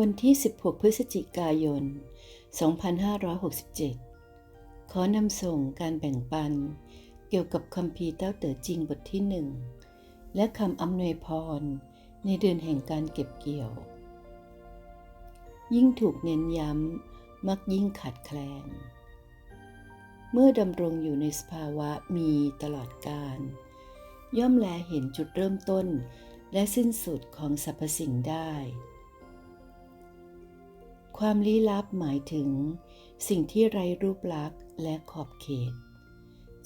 วันที่ 16 พฤศจิกายน 2567 ขอนำส่งการแบ่งปัน เกี่ยวกับคัมภีเต้าเต๋อจริงบทที่หนึ่งและคำอำนวยพร ในเดือนแห่งการเก็บเกี่ยว ยิ่งถูกเน้นย้ำ มักยิ่งขาดแคลน เมื่อดำรงอยู่ในสภาวะมีตลอดกาลย่อมแลเห็นจุดเริ่มต้นและสิ้นสุดของสรรพสิ่งได้ ความลี้ลับหมายถึง สิ่งที่ไร้รูปลักษณ์และขอบเขต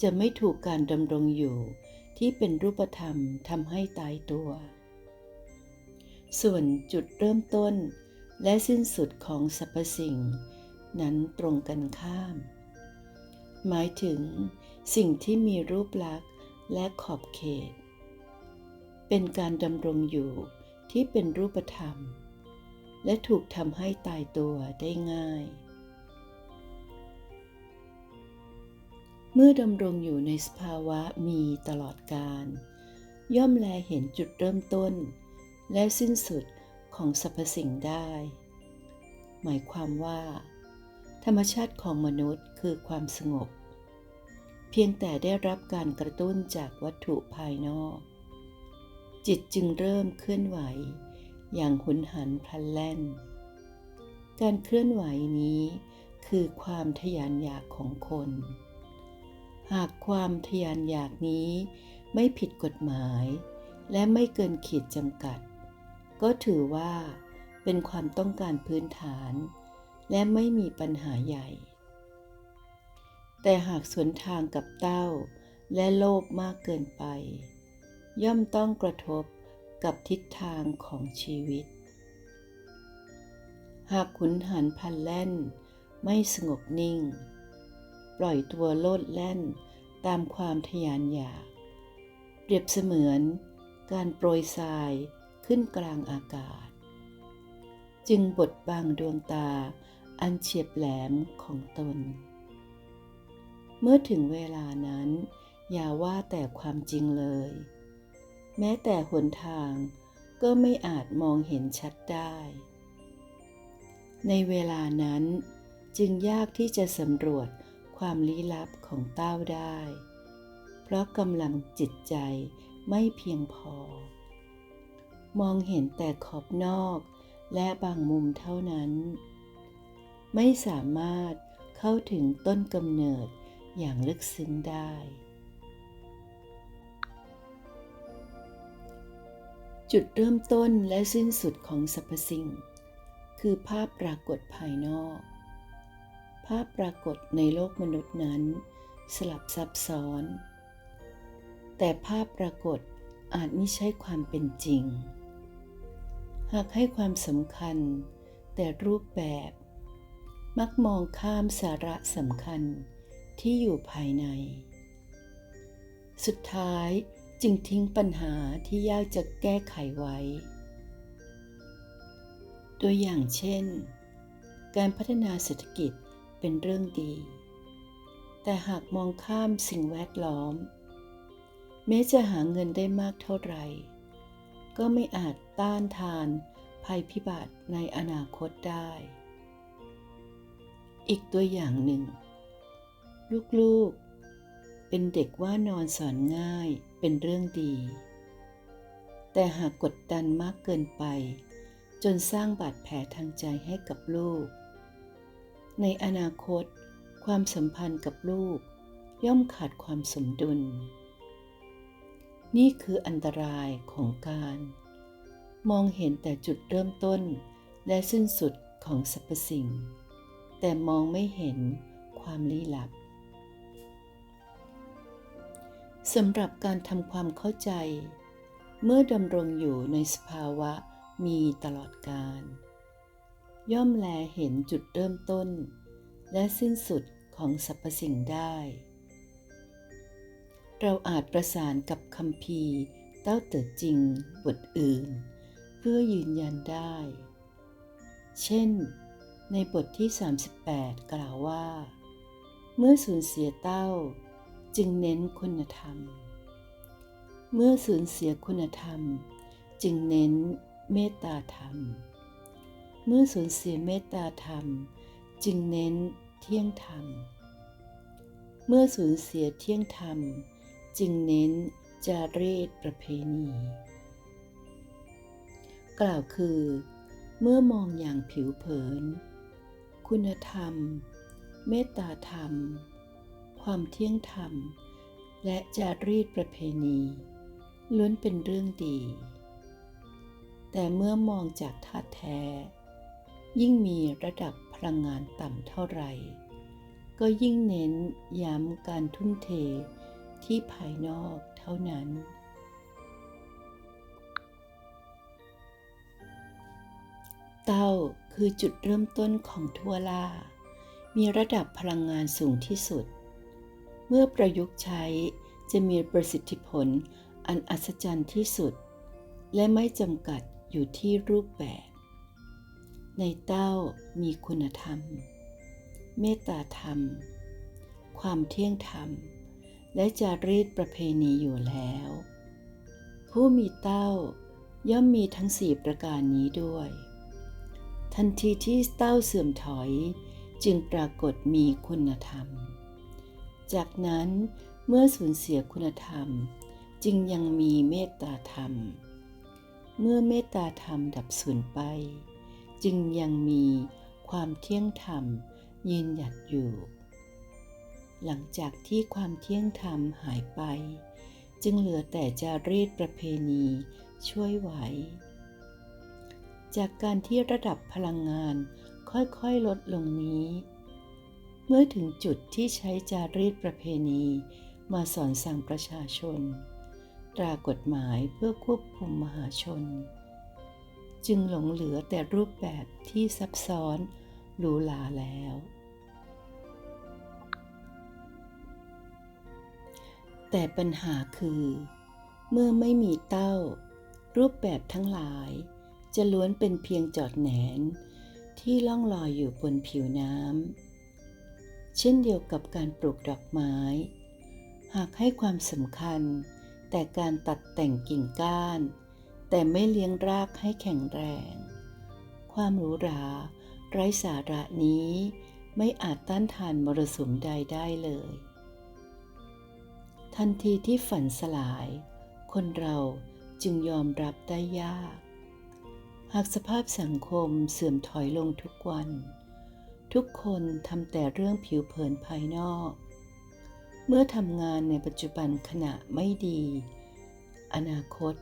จะไม่ถูกการดำรงอยู่ที่เป็นรูปธรรมทำให้ตายตัว ส่วนจุดเริ่มต้นและสิ้นสุดของสรรพสิ่ง นั้นตรงกันข้าม หมายถึง สิ่งที่มีรูปลักษณ์และขอบเขต เป็นการดำรงอยู่ที่เป็นรูปธรรม และถูกทำให้ตายตัวได้ง่าย เมื่อดำรงอยู่ในสภาวะมีตลอดการ ย่อมแลเห็นจุดเริ่มต้น และสิ้นสุดของสรรพสิ่งได้ หมายความว่า ธรรมชาติของมนุษย์คือความสงบ เพียงแต่ได้รับการกระตุ้นจากวัตถุภายนอก จิตจึงเริ่มเคลื่อนไหว อย่างหุนหันพลันแล่น การเคลื่อนไหวนี้คือความทยานอยากของคน หากความทยานอยากนี้ไม่ผิดกฎหมาย และไม่เกินขีดจำกัด ก็ถือว่าเป็นความต้องการพื้นฐาน และไม่มีปัญหาใหญ่ แต่หากสวนทางกับเต้าและโลภมากเกินไป ย่อมต้องกระทบ กับทิศทางของชีวิต หากขุนหันพันแล่น ไม่สงบนิ่ง ปล่อยตัวโลดแล่นตามความทยานอยาก เปรียบเสมือนการโปรยทรายขึ้นกลางอากาศ จึงบดบังดวงตาอันเฉียบแหลมของตน เมื่อถึงเวลานั้น อย่าว่าแต่ความจริงเลย แม้แต่หนทางก็ไม่อาจมองเห็นชัดได้ ในเวลานั้นจึงยากที่จะสำรวจความลี้ลับของเต้าได้ เพราะกำลังจิตใจไม่เพียงพอ มองเห็นแต่ขอบนอกและบางมุมเท่านั้น ไม่สามารถเข้าถึงต้นกำเนิดอย่างลึกซึ้งได้ จุดเริ่มต้นและสิ้นสุดของสรรพสิ่ง คือภาพปรากฏภายนอก ภาพปรากฏในโลกมนุษย์นั้น สลับซับซ้อน แต่ภาพปรากฏอาจไม่ใช่ความเป็นจริง หากให้ความสำคัญ แต่รูปแบบ มักมองข้ามสาระสำคัญที่อยู่ภายใน สุดท้าย จึงทิ้งปัญหาที่ยากจะแก้ไขไว้ ตัวอย่างเช่น การพัฒนาเศรษฐกิจเป็นเรื่องดี แต่หากมองข้ามสิ่งแวดล้อม แม้จะหาเงินได้มากเท่าไหร่ ก็ไม่อาจต้านทานภัยพิบัติในอนาคตได้ อีกตัวอย่างหนึ่ง ลูกๆ เป็นเด็กว่านอนสอนง่าย เป็นเรื่องดี แต่หากกดดันมากเกินไป จนสร้างบาดแผลทางใจให้กับลูก ในอนาคต ความสัมพันธ์กับลูก ย่อมขาดความสมดุล นี่คืออันตรายของการ มองเห็นแต่จุดเริ่มต้นและสิ้นสุดของสรรพสิ่ง แต่มองไม่เห็นความลี้ลับ สำหรับการทำความเข้าใจ เมื่อดำรงอยู่ในสภาวะมีตลอดการ ย่อมแลเห็นจุดเริ่มต้น และสิ้นสุดของสรรพสิ่งได้ เราอาจประสานกับคำพีเต้าเติดจริงบทอื่น เพื่อยืนยันได้ เช่น ในบทที่ 38 กล่าวว่า เมื่อสูญเสียเต้า จึงเน้นคุณธรรม เมื่อสูญเสียคุณธรรม จึงเน้นเมตตาธรรม เมื่อสูญเสียเมตตาธรรม จึงเน้นเที่ยงธรรม เมื่อสูญเสียเที่ยงธรรม จึงเน้นจารีตประเพณี กล่าวคือ เมื่อมองอย่างผิวเผิน คุณธรรม เมตตาธรรม ความเที่ยงธรรม และจารีตประเพณี ล้วนเป็นเรื่องดี แต่เมื่อมองจากธาตุแท้ ยิ่งมีระดับพลังงานต่ำเท่าไหร่ ก็ยิ่งเน้นย้ำการทุ่มเทที่ภายนอกเท่านั้นเต้าคือจุดเริ่มต้นของทั่วล่า มีระดับพลังงานสูงที่สุด เมื่อประยุกต์ใช้จะมีประสิทธิผลอันอัศจรรย์ที่สุด และไม่จำกัดอยู่ที่รูปแบบ ในเต้ามีคุณธรรม เมตตาธรรม ความเที่ยงธรรม และจารีตประเพณีอยู่แล้ว ผู้มีเต้าย่อมมีทั้งสี่ประการนี้ด้วย ทันทีที่เต้าเสื่อมถอยจึงปรากฏมีคุณธรรม จากนั้นเมื่อสูญเสียคุณธรรม จึงยังมีเมตตาธรรม เมื่อเมตตาธรรมดับสูญไป จึงยังมีความเที่ยงธรรมยืนหยัดอยู่ หลังจากที่ความเที่ยงธรรมหายไป จึงเหลือแต่จารีตประเพณีช่วยไหว จากการที่ระดับพลังงานค่อยๆลดลงนี้ เมื่อถึงจุดที่ใช้จารีตประเพณี มาสอนสั่งประชาชน ตรากฎหมายเพื่อควบคุมมหาชน จึงหลงเหลือแต่รูปแบบที่ซับซ้อนหรูหราแล้ว แต่ปัญหาคือ เมื่อไม่มีเต้า รูปแบบทั้งหลาย จะล้วนเป็นเพียงจอดแหนน ที่ล่องลอยอยู่บนผิวน้ำ เช่นเดียวกับการปลูกดอกไม้ หากให้ความสำคัญ แต่การตัดแต่งกิ่งก้าน แต่ไม่เลี้ยงรากให้แข็งแรง ความหรูหราไร้สาระนี้ไม่อาจต้านทานมรสุมใดได้เลย ทันทีที่ฝันสลาย คนเราจึงยอมรับได้ยาก หากสภาพสังคมเสื่อมถอยลงทุกวัน ทุกคนทำแต่เรื่องผิวเผินภายนอก เมื่อทำงานในปัจจุบันขณะไม่ดี อนาคต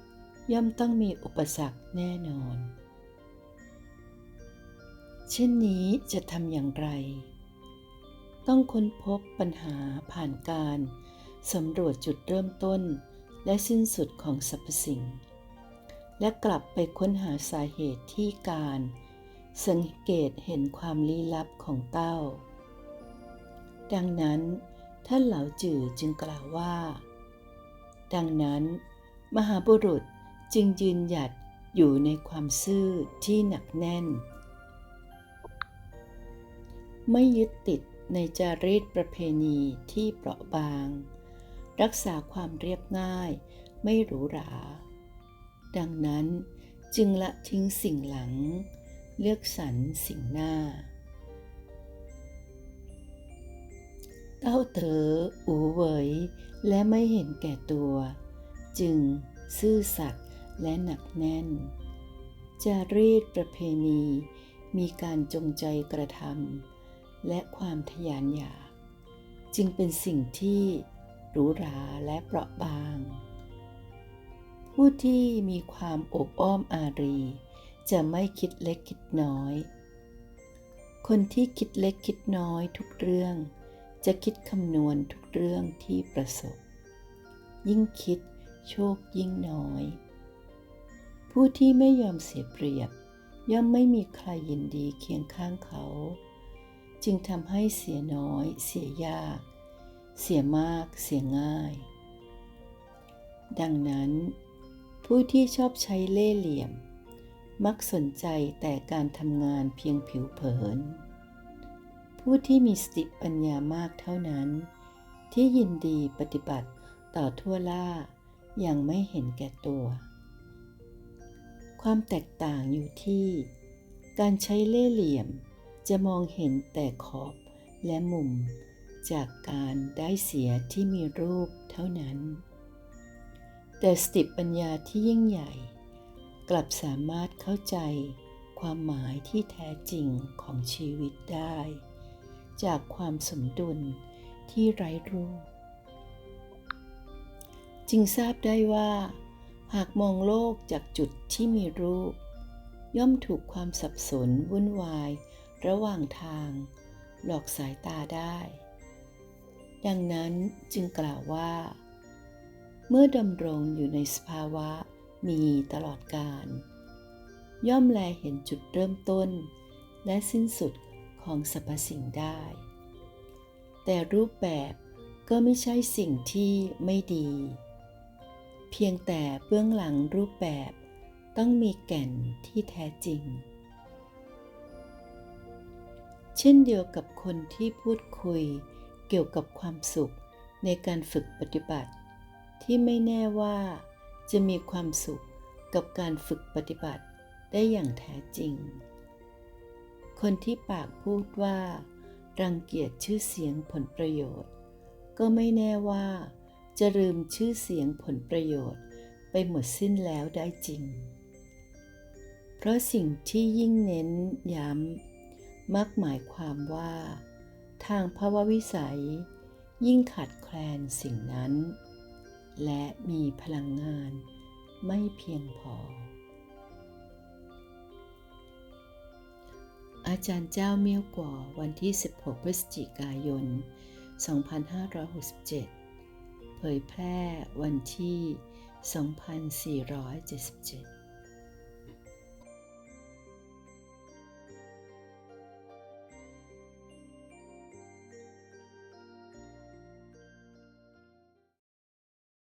ย่อมต้องมีอุปสรรคแน่นอน เช่นนี้จะทำอย่างไร ต้องค้นพบปัญหาผ่านการสำรวจจุดเริ่มต้นและสิ้นสุดของสรรพสิ่ง และกลับไปค้นหาสาเหตุที่การ สังเกตเห็นความลี้ลับของเต้า ดังนั้นท่านเหลาจือจึงกล่าวว่า ดังนั้น มหาบุรุษจึงยืนหยัดอยู่ในความซื่อที่หนักแน่น ไม่ยึดติดในจารีตประเพณีที่เปราะบาง รักษาความเรียบง่ายไม่หรูหรา ดังนั้นจึงละทิ้งสิ่งหลัง เลือกสรรสิ่งหน้า เต้าเต๋ออูเวยและไม่เห็นแก่ตัว จึงซื่อสัตย์และหนักแน่น จารีตประเพณี มีการจงใจกระทำและความทยานอยาก จึงเป็นสิ่งที่หรูหราและเปราะบาง ผู้ที่มีความอบอ้อมอารี จะไม่คิดเล็กคิดน้อย คนที่คิดเล็กคิดน้อยทุกเรื่อง จะคิดคำนวณทุกเรื่องที่ประสบ ยิ่งคิดโชคยิ่งน้อย ผู้ที่ไม่ยอมเสียเปรียบ ย่อมไม่มีใครยินดีเคียงข้างเขา จึงทำให้เสียน้อย เสียยาก เสียมาก เสียง่าย ดังนั้น ผู้ที่ชอบใช้เล่ห์เหลี่ยม มักสนใจแต่การทำงานเพียงผิวเผิน ผู้ที่มีสติปัญญามากเท่านั้น ที่ยินดีปฏิบัติต่อทั่วล่าอย่างไม่เห็นแก่ตัว ความแตกต่างอยู่ที่ การใช้เล่เหลี่ยมจะมองเห็นแต่ขอบและมุมจากการได้เสียที่มีรูปเท่านั้น แต่สติปัญญาที่ยิ่งใหญ่ กลับสามารถเข้าใจความหมายที่แท้จริงของชีวิตได้ จากความสมดุลที่ไร้รูป จึงทราบได้ว่า หากมองโลกจากจุดที่มีรูป ย่อมถูกความสับสนวุ่นวาย ระหว่างทาง หลอกสายตาได้ ดังนั้นจึงกล่าวว่า เมื่อดำรงอยู่ในสภาวะ มีตลอดกาลย่อมแลเห็นจุดเริ่มต้น และสิ้นสุดของสรรพสิ่งได้ แต่รูปแบบก็ไม่ใช่สิ่งที่ไม่ดี เพียงแต่เบื้องหลังรูปแบบต้องมีแก่นที่แท้จริง เช่นเดียวกับคนที่พูดคุยเกี่ยวกับความสุขในการฝึกปฏิบัติ ที่ไม่แน่ว่า จะมีความสุขกับการฝึกปฏิบัติได้อย่างแท้จริง คนที่ปากพูดว่า รังเกียจชื่อเสียงผลประโยชน์ ก็ไม่แน่ว่า จะลืมชื่อเสียงผลประโยชน์ไปหมดสิ้นแล้วได้จริง เพราะสิ่งที่ยิ่งเน้นย้ำมักหมายความว่า ทางภาวะวิสัย ยิ่งขาดแคลนสิ่งนั้น และมีพลังงานไม่เพียงพอ อาจารย์เจ้าเมี่ยวกว่าวันที่ 16 พฤศจิกายน 2567 เผยแพร่วันที่ 2477